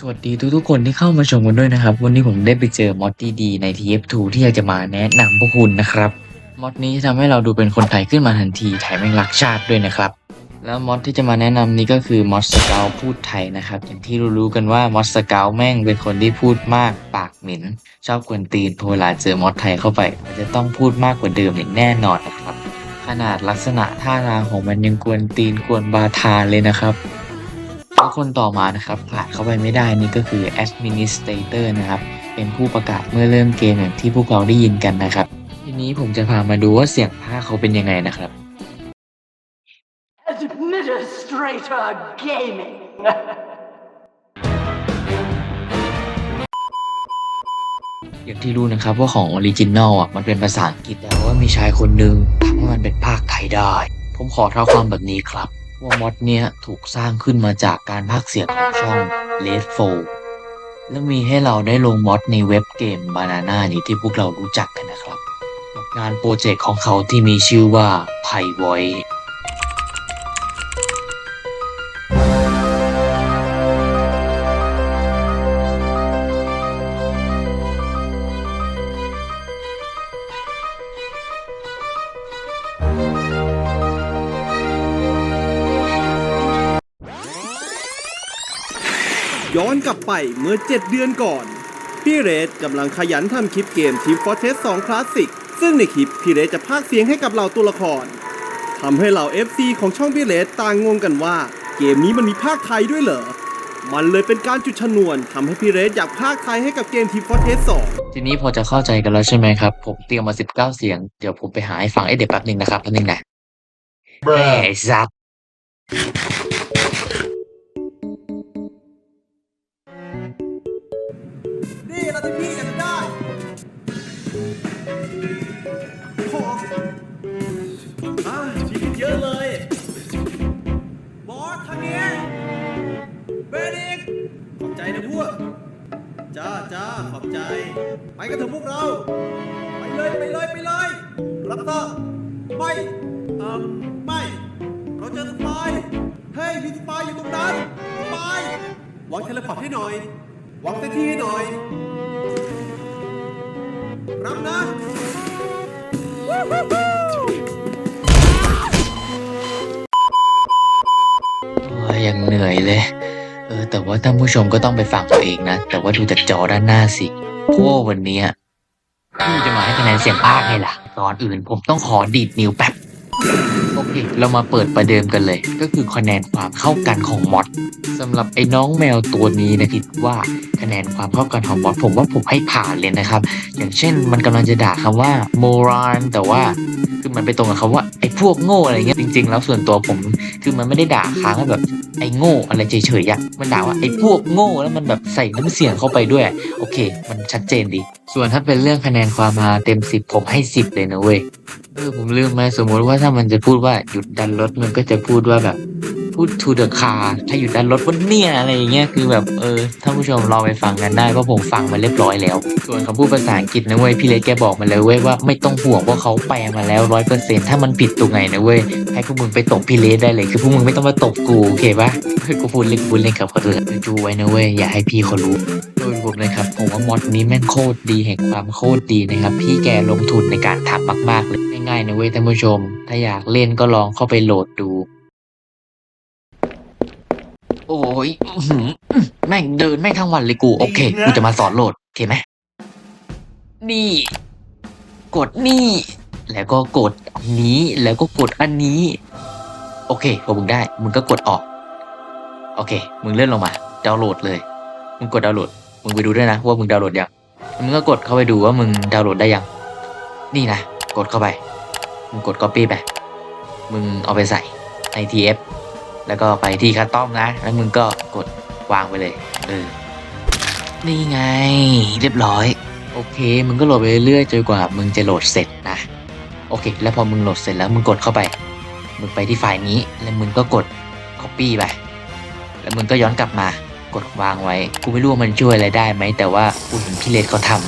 สวัสดีทุกๆคนที่เข้ามาชมกันด้วยนะครับ วันนี้ผมได้ไปเจอมอดดีๆใน TF2 ที่อยากจะมาแนะนำพวกคุณนะครับมอดนี้จะทำให้เราดูเป็นคนไทยขึ้นมาทันทีแถมยังรักชาติด้วยนะครับ แล้วมอดที่จะมาแนะนำนี้ก็คือมอดสเกลพูดไทยนะครับ อย่างที่รู้ๆกันว่ามอดสเกลแม่งเป็นคนที่พูดมากปากหม็นชอบกวนตีนพอเวลาเจอมอดไทยเข้าไป มันจะต้องพูดมากกว่าเดิมอย่างแน่นอนนะครับ ขนาดลักษณะท่าทางของมันยังกวนตีนกวนบาทาเลยนะครับ แล้วคนต่อมานะครับผ่านเข้าไปไม่ได้นี่ก็คือ Administrator นะครับ เป็นผู้ประกาศเมื่อเริ่มเกมอย่างที่พวกเราได้ยินกันนะครับ ทีนี้ผมจะพามาดูว่าเสียงภาคเขาเป็นยังไงนะครับ Administrator Gaming. อย่างที่รู้นะครับว่าของออริจินอลอะมันเป็นภาษาอังกฤษแต่ว่ามีชายคนหนึ่งทำให้มันเป็นภาคไทยได้ ผมขอเท้าความแบบนี้ครับ ว่ามอดเนี้ยถูกสร้างขึ้นมาจากการพากเสียงของช่อง Red f o และมีให้เราได้ลงมอดในเว็บเกม Banana นี้ที่พวกเรารู้จักกันนะครับกับงานโปรเจกต์ของเขาที่มีชื่อว่าไพไว ย้อนกลับไปเมื่อ 7 เดือนก่อน พี่เรดกำลังขยันทำคลิปเกม Team Fortress 2 Classic ซึ่งในคลิปพี่เรดจะพากย์เสียงให้กับเหล่าตัวละครทำให้เหล่า FC ของช่องพี่เรดต่างงงกันว่า เกมนี้มันมีภาคไทยด้วยเหรอ มันเลยเป็นการจุดชนวนทำให้พี่เรดอยากพากย์ไทยให้กับเกม Team Fortress 2 ทีนี้พอจะเข้าใจกันแล้วใช่ไหมครับ ผมเตรียมมา 19 เสียง เดี๋ยวผมไปหาให้ฟังไอ้เดี๋ยวแป๊บหนึงนะครับแป๊บหนึงนะแหมไอ้ซับ นี่เรที่พี่อยากได้ขออะชีวิตเยอะเลย บอสทางนี้เบนิกขอบใจนะพวก จ้าจ้าขอบใจ ไปกันเถอะพวกเรา ไปเลยไปเลยไปเลย รับทราไม่เอ่อไม่ เราเจอสปาย เฮ้ยมีสปายอยู่ตรงนั้นสปาย วางเทเลพอร์ตให้หน่อย วางเซนที่ให้หน่อย รับนะยังเหนื่อยเลย เออ แต่ว่าท่านผู้ชมก็ต้องไปฟังตัวเองนะ แต่ว่าดูจากจอด้านหน้าสิพวกวันนี้ยพี่จะมาให้คะแนนเสียงภาคไงล่ะก่อนอื่นผมต้องขอดีดนิ้วแป๊บ โอเค เรามาเปิดประเดิมกันเลย ก็คือคะแนนความเข้ากันของมอดสำหรับไอ้น้องแมวตัวนี้นะคิดว่าคะแนนความเข้ากันของมอดผมว่าผมให้ผ่านเลยนะครับ อย่างเช่นมันกำลังจะด่าคำว่าโมรานแต่ว่าคือมันไปตรงกับคำว่าไอ้พวกโง่อะไรเงี้ยจริง ๆ แล้วส่วนตัวผมคือมันไม่ได้ด่าค้างแบบไอ้โง่อะไรเฉยๆอะมันด่าว่าไอ้พวกโง่แล้วมันแบบใส่น้ำเสียงเข้าไปด้วย โอเค มันชัดเจนดี ส่วนถ้าเป็นเรื่องคะแนนความฮาเต็มสิบผมให้สิบเลยนะเว้ย เออผมลืมไปสมมติว่าถ้ามันจะพูดว่าหยุดดันรถมันก็จะพูดว่าแบบ พูด to the car ถ้าหยุดดันรถวันเนี่ยอะไรอย่างเงี้ยคือแบบเออท่านผู้ชมลองไปฟังกันได้เพราะผมฟังมาเรียบร้อยแล้ว ส่วนคำพูดภาษาอังกฤษนะเว้ยพี่เล็กแกบอกมาเลยเว้ยว่าไม่ต้องห่วงเพราเขาแปลมาแล้วร้อยเปอร์เซ็นต์ถ้ามันผิดตรงไหนนะเว้ยให้พวกมึงไปตบพี่เล็กได้เลยคือพวกมึงไม่ต้องมาตบกูโอเคปะเฮ้ยกูพูดเล่นกูพูดเล่นกับคนอื่นดูไว้นะเว้ยอย่าให้พี่เขารู้ ยรวมเลยครับผมว่ามอดนี้แม่งโคตรดีแห่งความโคตรดีนะครับ พี่แกลงทุนในการทำมากๆเลยง่ายๆนะเว้ยท่านผู้ชม ถ้าอยากเล่นก็ลองเข้าไปโหลดดู โอ้ยอื้อหือแม่งเดินแม่งทั้งวันเลยกู โอเคกูจะมาสอนโหลดโอเคไหมนี่ กดนี่ แล้วก็กดอันนี้แล้วก็กดอันนี้ โอเคพอมึงได้มึงก็กดออก โอเค มึงเลื่อนลงมาดาวน์โหลดเลย มึงกดดาวน์โหลด มึงไปดูด้วยนะว่ามึงดาวน์โหลดยังมึงก็กดเข้าไปดูว่ามึงดาวน์โหลดได้ยัง นี่นะ กดเข้าไป มึงกด copy ไป มึงเอาไปใส่ใน TF แล้วก็ไปที่คัสตอมนะ แล้วมึงก็กดวางไปเลย เออ นี่ไง เรียบร้อย โอเค มึงก็โหลดไปเรื่อยๆจนกว่า มึงจะโหลดเสร็จนะ โอเค แล้วพอมึงโหลดเสร็จแล้วมึงกดเข้าไป มึงไปที่ไฟล์นี้ แล้วมึงก็กด copy ไป แล้วมึงก็ย้อนกลับมา ดวางไว้ กูไม่รู้ว่ามันช่วยอะไรได้ไหม แต่ว่ากูเห็นพี่เลดเขาทำ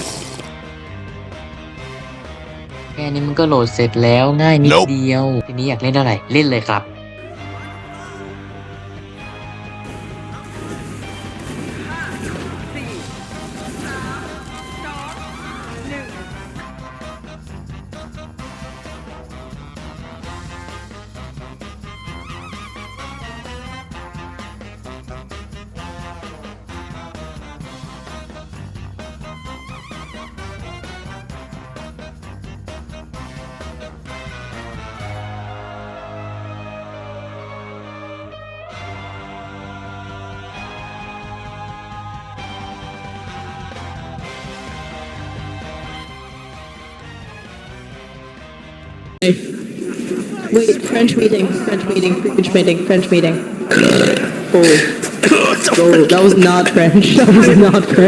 แค่นี้มันก็โหลดเสร็จแล้วง่ายนิดเดียว ทีนี้อยากเล่นอะไรเล่นเลยครับ Wait, French meeting, French meeting, French meeting, French meeting. Oh. Oh, that was not French. That was not French.